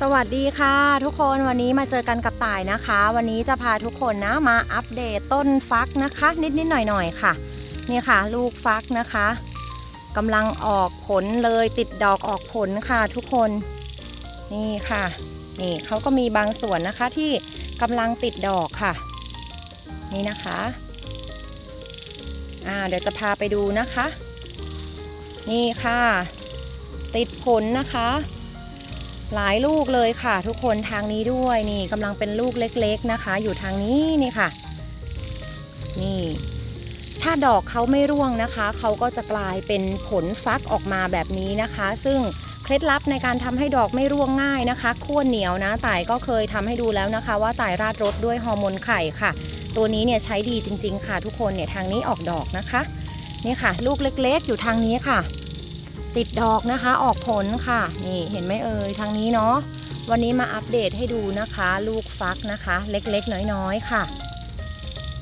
สวัสดีค่ะ ทุกคนวันนี้มาเจอกันกับต่ายนะคะ วันนี้จะพาทุกคนนะมาอัปเดตต้นฟักนะคะ นิดๆหน่อยๆค่ะ นี่ค่ะ ลูกฟักนะคะกำลังออกผลเลยติดดอกออกผลค่ะทุกคนนี่ค่ะ นี่เขาก็มีบางส่วนนะคะที่กำลังติดดอกค่ะ นี่นะคะอ่าเดี๋ยวจะพาไปดูนะคะ นี่ค่ะ ติดผลนะคะ หลายลูกเลยค่ะ ทุกคนทางนี้ด้วยนี่กำลังเป็นลูกเล็ก ๆนะคะ อยู่ทางนี้นี่ค่ะ นี่ ถ้าดอกเขาไม่ร่วงนะคะเขาก็จะกลายเป็นผลฟักออกมาแบบนี้นะคะ ซึ่งเคล็ดลับในการทำให้ดอกไม่ร่วงง่ายนะคะขั้วเหนียวนะต่ายก็เคยทำให้ดูแล้วนะคะ ว่าต่ายราดรสด้วยฮอร์โมนไข่ค่ะ ตัวนี้เนี่ยใช้ดีจริง ๆ ค่ะ ทุกคนเนี่ยทางนี้ออกดอกนะคะนี่ค่ะ ลูกเล็ก ๆ อยู่ทางนี้ค่ะ ติดดอกนะคะออกผลค่ะ นี่เห็นไหมเอ่ยทางนี้เนาะวันนี้มาอัปเดตให้ดูนะคะ ลูกฟักนะคะ เล็กๆ น้อยๆค่ะ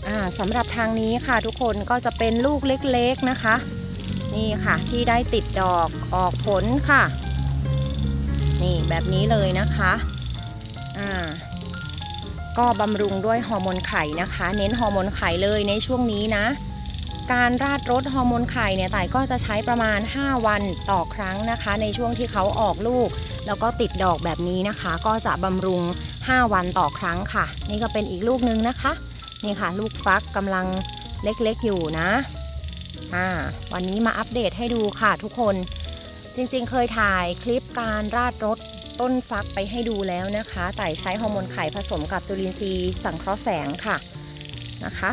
อ่าสำหรับทางนี้ค่ะทุกคนก็จะเป็นลูกเล็กๆนะคะ นี่ค่ะที่ได้ติดดอกออกผลค่ะ นี่แบบนี้เลยนะคะอ่าก็บำรุงด้วยฮอร์โมนไข่นะคะ เน้นฮอร์โมนไข่เลยในช่วงนี้นะ การราดรสฮอร์โมนไข่เนี่ยต่ายก็จะใช้ประมาณ 5 วันต่อครั้งนะคะ ในช่วงที่เขาออกลูก แล้วก็ติดดอกแบบนี้นะคะ ก็จะบำรุง 5 วันต่อครั้งค่ะ นี่ก็เป็นอีกลูกนึงนะคะ นี่ค่ะ ลูกฟักกำลังเล็กๆอยู่นะอ่าวันนี้มาอัปเดตให้ดูค่ะทุกคนจริงๆ เคยถ่ายคลิปการราดรสต้นฟักไปให้ดูแล้วนะคะ แต่ใช้ฮอร์โมนไข่ผสมกับจุลินทรีย์สังเคราะห์แสงค่ะนะคะ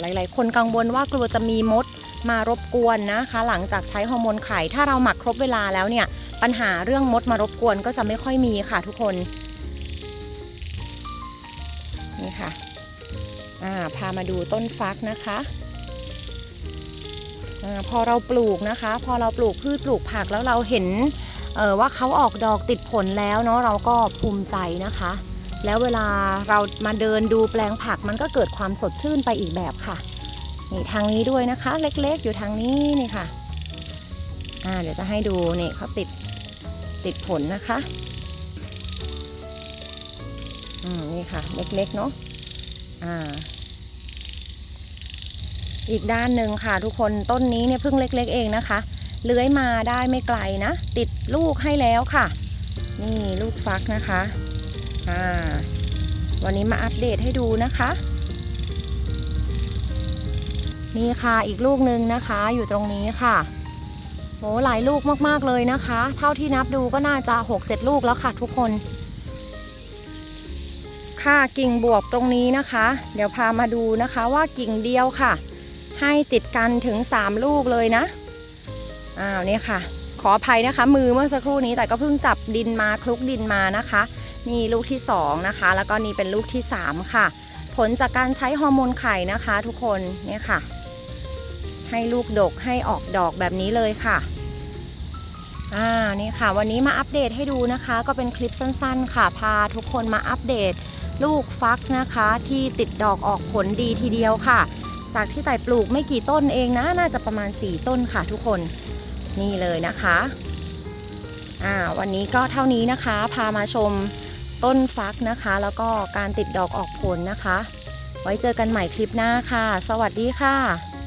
หลาย ๆ คนกังวลว่ากลัวจะมีมดมารบกวนนะคะ หลังจากใช้ฮอร์โมนไข่ถ้าเราหมักครบเวลาแล้วเนี่ย ปัญหาเรื่องมดมารบกวนก็จะไม่ค่อยมีค่ะทุกคนนี่ค่ะาพามาดูต้นฟักนะคะอพอเราปลูกนะคะ พอเราปลูกพืชปลูกผักแล้วเราเห็นว่าเขาออกดอกติดผลแล้วเนาะเราก็ภูมิใจนะคะ แล้วเวลาเรามาเดินดูแปลงผักมันก็เกิดความสดชื่นไปอีกแบบค่ะ นี่ทางนี้ด้วยนะคะ เล็กๆ อยู่ทางนี้นี่ค่ะอ่าเดี๋ยวจะให้ดูนี่เขาติดติดผลนะคะอืมนี่ค่ะ เล็กๆเนาะอ่า อีกด้านหนึ่งค่ะ ทุกคนต้นนี้เนี่ยเพิ่งเล็ก ๆ เองนะคะ เลื้อยมาได้ไม่ไกลนะ ติดลูกให้แล้วค่ะ นี่ลูกฟักนะคะ อ่าวันนี้มาอัปเดตให้ดูนะคะ นี่ค่ะอีกลูกหนึ่งนะคะ อยู่ตรงนี้ค่ะโหหลายลูกมากๆเลยนะคะ เท่าที่นับดูก็น่าจะ 6-7 ลูกแล้วค่ะทุกคน ค่ะกิ่งบวบตรงนี้นะคะ เดี๋ยวพามาดูนะคะว่ากิ่งเดียวค่ะ ให้ติดกันถึง 3 ลูกเลยนะอ้าวเนี่ยค่ะ ขออภัยนะคะ มือเมื่อสักครู่นี้แต่ก็เพิ่งจับดินมาคลุกดินมานะคะ นี่ลูกที่ 2 นะคะ แล้วก็นี่เป็นลูกที่ 3 ค่ะ ผลจากการใช้ฮอร์โมนไข่นะคะทุกคนเนี่ยค่ะ ให้ลูกดกให้ออกดอกแบบนี้เลยค่ะอ่านี่ค่ะ วันนี้มาอัปเดตให้ดูนะคะ ก็เป็นคลิปสั้นๆ ค่ะ พาทุกคนมาอัปเดต ลูกฟักนะคะ ที่ติดดอกออกผลดีทีเดียวค่ะ จากที่ไต่ปลูกไม่กี่ต้นเองนะ น่าจะประมาณ 4 ต้นค่ะทุกคนนี่เลยนะคะอ่าวันนี้ก็เท่านี้นะคะ พามาชม ต้นฟักนะคะ แล้วก็การติดดอกออกผลนะคะ ไว้เจอกันใหม่คลิปหน้าค่ะ สวัสดีค่ะ